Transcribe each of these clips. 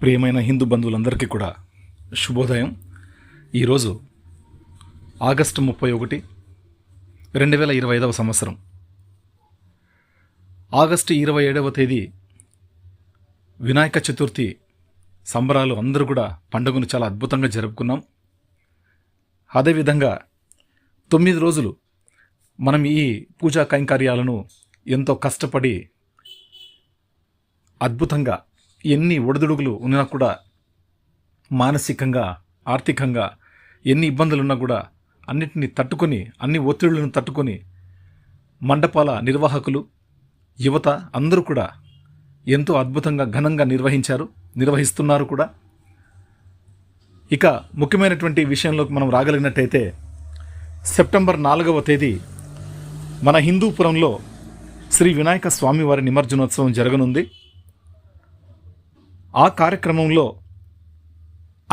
ప్రియమైన హిందూ బంధువులందరికీ కూడా శుభోదయం. ఈరోజు ఆగస్టు ముప్పై ఒకటి రెండు వేల ఇరవై ఐదవ సంవత్సరం. ఆగస్టు ఇరవై ఏడవ తేదీ వినాయక చతుర్థి సంబరాలు అందరూ కూడా పండుగను చాలా అద్భుతంగా జరుపుకున్నాం. అదేవిధంగా తొమ్మిది రోజులు మనం ఈ పూజా కైంకర్యాలను ఎంతో కష్టపడి అద్భుతంగా ఎన్ని ఒడిదుడుగులు ఉన్నా కూడా మానసికంగా ఆర్థికంగా ఎన్ని ఇబ్బందులు ఉన్నా కూడా అన్నిటిని తట్టుకొని అన్ని ఒత్తిళ్ళను తట్టుకొని మండపాల నిర్వాహకులు యువత అందరూ కూడా ఎంతో అద్భుతంగా ఘనంగా నిర్వహించారు నిర్వహిస్తున్నారు కూడా. ఇక ముఖ్యమైనటువంటి విషయంలోకి మనం రాగలిగినట్టయితే సెప్టెంబర్ నాలుగవ తేదీ మన హిందూపురంలో శ్రీ వినాయక స్వామివారి నిమజ్జనోత్సవం జరగనుంది. ఆ కార్యక్రమంలో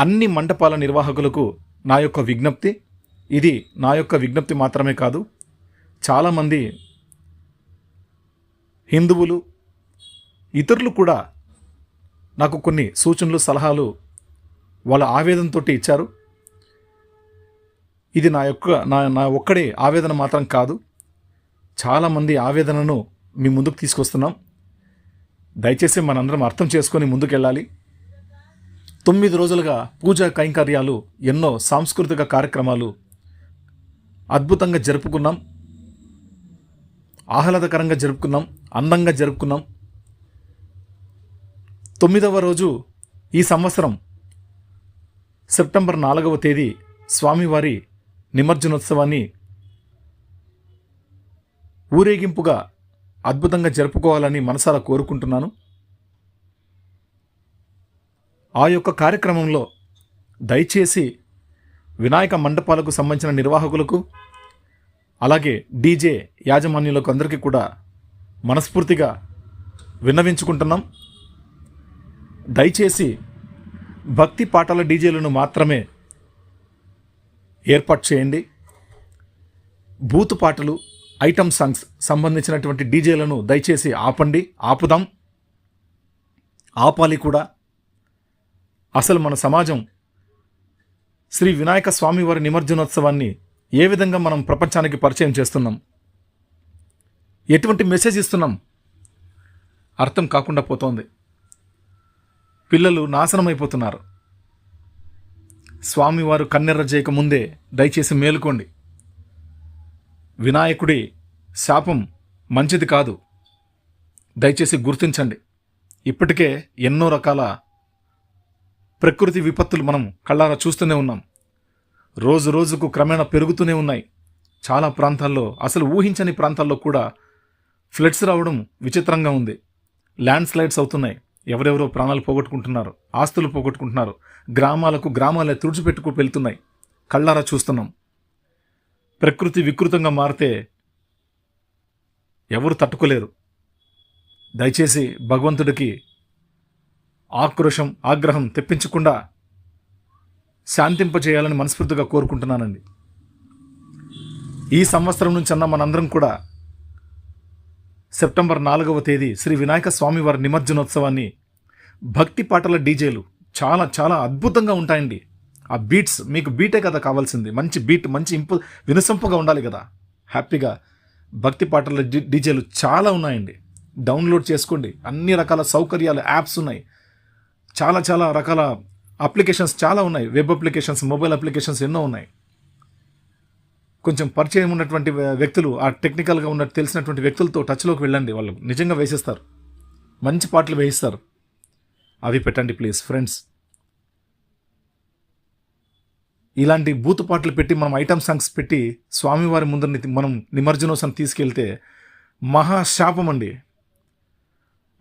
అన్ని మండపాల నిర్వాహకులకు నా యొక్క విజ్ఞప్తి. ఇది నా యొక్క విజ్ఞప్తి మాత్రమే కాదు. చాలామంది హిందువులు ఇతరులు కూడా నాకు కొన్ని సూచనలు సలహాలు వాళ్ళ ఆవేదనతో ఇచ్చారు. ఇది నా యొక్క నా నా ఒక్కడే ఆవేదన మాత్రం కాదు. చాలామంది ఆవేదనను మీ ముందుకు తీసుకొస్తున్నాం. దయచేసి మనందరం అర్థం చేసుకొని ముందుకెళ్ళాలి. తొమ్మిది రోజులుగా పూజా కైంకర్యాలు ఎన్నో సాంస్కృతిక కార్యక్రమాలు అద్భుతంగా జరుపుకున్నాం. ఆహ్లాదకరంగా జరుపుకున్నాం. అందంగా జరుపుకున్నాం. తొమ్మిదవ రోజు ఈ సంవత్సరం సెప్టెంబర్ నాలుగవ తేదీ స్వామివారి నిమజ్జనోత్సవాన్ని ఊరేగింపుగా అద్భుతంగా జరుపుకోవాలని మనసారా కోరుకుంటున్నాను. ఆ యొక్క కార్యక్రమంలో దయచేసి వినాయక మండపాలకు సంబంధించిన నిర్వాహకులకు అలాగే డీజే యాజమాన్యులకు అందరికీ కూడా మనస్ఫూర్తిగా విన్నవించుకుంటున్నాం. దయచేసి భక్తి పాటల డీజేలను మాత్రమే ఏర్పాటు చేయండి. బూతు పాటలు ఐటమ్ సాంగ్స్ సంబంధించినటువంటి డీజేలను దయచేసి ఆపండి ఆపుదాం. ఆపాలి కూడా. అసలు మన సమాజం శ్రీ వినాయక స్వామివారి నిమజ్జనోత్సవాన్ని ఏ విధంగా మనం ప్రపంచానికి పరిచయం చేస్తున్నాం? ఎటువంటి మెసేజ్ ఇస్తున్నాం? అర్థం కాకుండా పోతోంది. పిల్లలు నాశనం అయిపోతున్నారు స్వామివారు కన్నెర్ర చేయక ముందే దయచేసి మేలుకోండి. వినాయకుడి శాపం మంచిది కాదు. దయచేసి గుర్తించండి. ఇప్పటికే ఎన్నో రకాల ప్రకృతి విపత్తులు మనం కళ్ళారా చూస్తూనే ఉన్నాం. రోజు రోజుకు క్రమేణా పెరుగుతూనే ఉన్నాయి. చాలా ప్రాంతాల్లో అసలు ఊహించని ప్రాంతాల్లో కూడా ఫ్లడ్స్ రావడం విచిత్రంగా ఉంది. ల్యాండ్ స్లైడ్స్ అవుతున్నాయి. ఎవరెవరో ప్రాణాలు పోగొట్టుకుంటున్నారు ఆస్తులు పోగొట్టుకుంటున్నారు గ్రామాలకు గ్రామాలే తుడిచిపెట్టుకు వెళ్తున్నాయి కళ్ళారా చూస్తున్నాం. ప్రకృతి వికృతంగా మారితే ఎవరు తట్టుకోలేరు. దయచేసి భగవంతుడికి ఆక్రోశం ఆగ్రహం తెప్పించకుండా శాంతింపజేయాలని మనస్ఫూర్తిగా కోరుకుంటున్నానండి. ఈ సంవత్సరం నుంచి అన్న మనందరం కూడా సెప్టెంబర్ నాలుగవ తేదీ శ్రీ వినాయక స్వామి వారి నిమజ్జనోత్సవాన్ని భక్తి పాటల డీజేలు చాలా చాలా అద్భుతంగా ఉంటాయండి. ఆ బీట్స్ మీకు బీటే కదా కావాల్సింది. మంచి బీట్ మంచి ఇంపు వినసొంపుగా ఉండాలి కదా. హ్యాపీగా భక్తి పాటల డీజేలు చాలా ఉన్నాయండి. డౌన్లోడ్ చేసుకోండి. అన్ని రకాల సౌకర్యాలు యాప్స్ ఉన్నాయి. చాలా చాలా రకాల అప్లికేషన్స్ చాలా ఉన్నాయి. వెబ్ అప్లికేషన్స్ మొబైల్ అప్లికేషన్స్ ఎన్నో ఉన్నాయి. కొంచెం పరిచయం ఉన్నటువంటి వ్యక్తులు ఆ టెక్నికల్గా ఉన్న తెలిసినటువంటి వ్యక్తులతో టచ్లోకి వెళ్ళండి. వాళ్ళు నిజంగా వేసిస్తారు. మంచి పాటలు వేయిస్తారు. అవి పెట్టండి ప్లీజ్ ఫ్రెండ్స్ ఇలాంటి బూతుపాట్లు పెట్టి మనం ఐటమ్ సాంగ్స్ పెట్టి స్వామివారి ముందర మనం నిమజ్జనోత్సవం తీసుకెళ్తే మహాశాపం అండి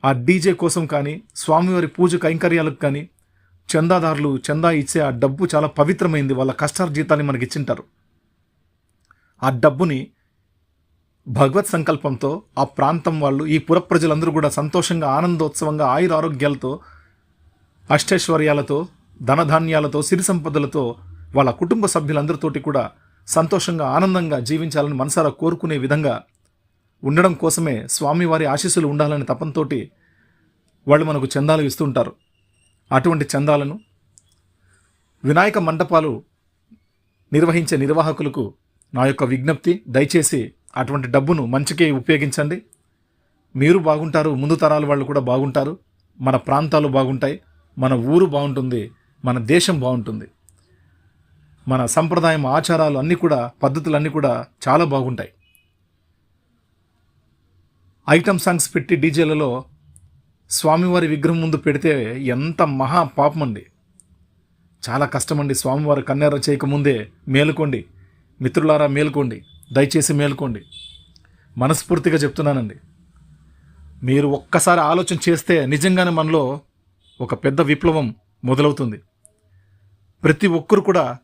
ఆ డీజే కోసం కానీ స్వామివారి పూజ కైంకర్యాలకు కానీ చందాదారులు చందా ఇచ్చే ఆ డబ్బు చాలా పవిత్రమైంది. వాళ్ళ కష్టార్జితాన్ని మనకి ఇచ్చింటారు. ఆ డబ్బుని భగవత్ సంకల్పంతో ఆ ప్రాంతం వాళ్ళు ఈ పుర ప్రజలందరూ కూడా సంతోషంగా ఆనందోత్సవంగా ఆయుర ఆరోగ్యాలతో అష్టైశ్వర్యాలతో ధనధాన్యాలతో సిరి సంపదలతో వాళ్ళ కుటుంబ సభ్యులందరితోటి కూడా సంతోషంగా ఆనందంగా జీవించాలని మనసారా కోరుకునే విధంగా ఉండడం కోసమే స్వామివారి ఆశీస్సులు ఉండాలని తపంతోటి వాళ్ళు మనకు చందాలు ఇస్తుంటారు అటువంటి చందాలను వినాయక మండపాలు నిర్వహించే నిర్వాహకులకు నా యొక్క విజ్ఞప్తి. దయచేసి అటువంటి డబ్బును మంచికే ఉపయోగించండి. మీరు బాగుంటారు ముందు తరాల వాళ్ళు కూడా బాగుంటారు. మన ప్రాంతాలు బాగుంటాయి మన ఊరు బాగుంటుంది మన దేశం బాగుంటుంది. మన సంప్రదాయం ఆచారాలు అన్నీ కూడా పద్ధతులు అన్నీ కూడా చాలా బాగుంటాయి. ఐటమ్ సాంగ్స్ పెట్టి డీజేలలో స్వామివారి విగ్రహం ముందు పెడితే ఎంత మహా పాపం అండి. చాలా కష్టమండి స్వామివారి కన్నెర చేయకముందే మేలుకోండి. మిత్రులారా మేలుకోండి. దయచేసి మేలుకోండి. మనస్ఫూర్తిగా చెప్తున్నానండి. మీరు ఒక్కసారి ఆలోచన చేస్తే నిజంగానే మనలో ఒక పెద్ద విప్లవం మొదలవుతుంది. ప్రతి ఒక్కరు కూడా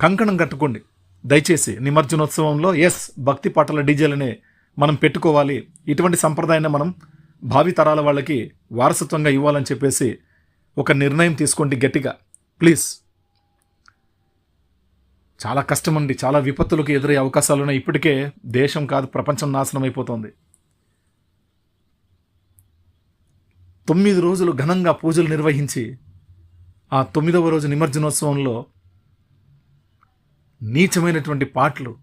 కంకణం కట్టుకోండి. దయచేసి నిమజ్జనోత్సవంలో ఎస్ భక్తి పాటల డీజేలనే మనం పెట్టుకోవాలి. ఇటువంటి సంప్రదాయాన్ని మనం భావి తరాల వాళ్ళకి వారసత్వంగా ఇవ్వాలని చెప్పేసి ఒక నిర్ణయం తీసుకోండి గట్టిగా. ప్లీజ్ చాలా కష్టమండి. చాలా విపత్తులకు ఎదురయ్యే అవకాశాలు ఉన్నాయి. ఇప్పటికే దేశం కాదు ప్రపంచం నాశనం అయిపోతుంది. తొమ్మిది రోజులు ఘనంగా పూజలు నిర్వహించి ఆ తొమ్మిదవ రోజు నిమజ్జనోత్సవంలో నీచమైనటువంటి పాటలు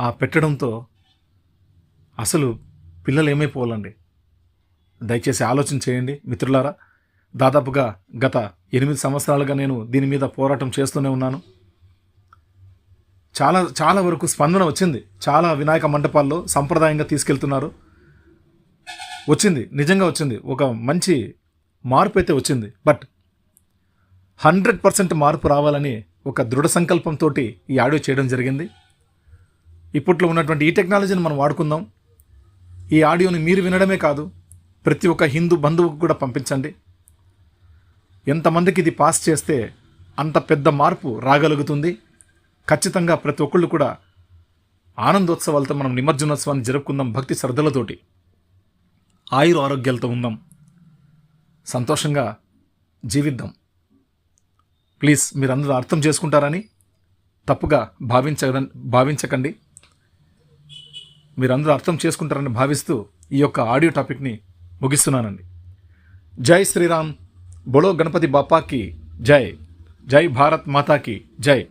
ఆ పెట్టడంతో అసలు పిల్లలు ఏమైపోవాలండి? దయచేసి ఆలోచన చేయండి మిత్రులారా. దాదాపుగా గత ఎనిమిది సంవత్సరాలుగా నేను దీని మీద పోరాటం చేస్తూనే ఉన్నాను. చాలా చాలా వరకు స్పందన వచ్చింది. చాలా వినాయక మండపాల్లో సంప్రదాయంగా తీసుకెళ్తున్నారు. వచ్చింది నిజంగా వచ్చింది. ఒక మంచి మార్పు అయితే వచ్చింది. బట్ హండ్రెడ్ పర్సెంట్ మార్పు రావాలని ఒక దృఢ సంకల్పంతో ఈ ఆడియో చేయడం జరిగింది. ఇప్పట్లో ఉన్నటువంటి ఈ టెక్నాలజీని మనం వాడుకుందాం. ఈ ఆడియోని మీరు వినడమే కాదు ప్రతి ఒక్క హిందూ బంధువుకు కూడా పంపించండి. ఎంతమందికి ఇది పాస్ చేస్తే అంత పెద్ద మార్పు రాగలుగుతుంది. ఖచ్చితంగా ప్రతి ఒక్కళ్ళు కూడా ఆనందోత్సవాలతో మనం నిమజ్జనోత్సవాన్ని జరుపుకుందాం భక్తి శ్రద్ధలతోటి. ఆయుర ఆరోగ్యాలతో ఉందాం. సంతోషంగా జీవిద్దాం. ప్లీజ్ మీరందరూ అర్థం చేసుకుంటారని తప్పుగా భావించ భావించకండి. మీరందరూ అర్థం చేసుకుంటారని భావిస్తూ ఈ యొక్క ఆడియో టాపిక్ని ముగిస్తున్నానండి. జై శ్రీరామ్. బొడో గణపతి బాపాకి జై. జై భారత్ మాతాకి జై.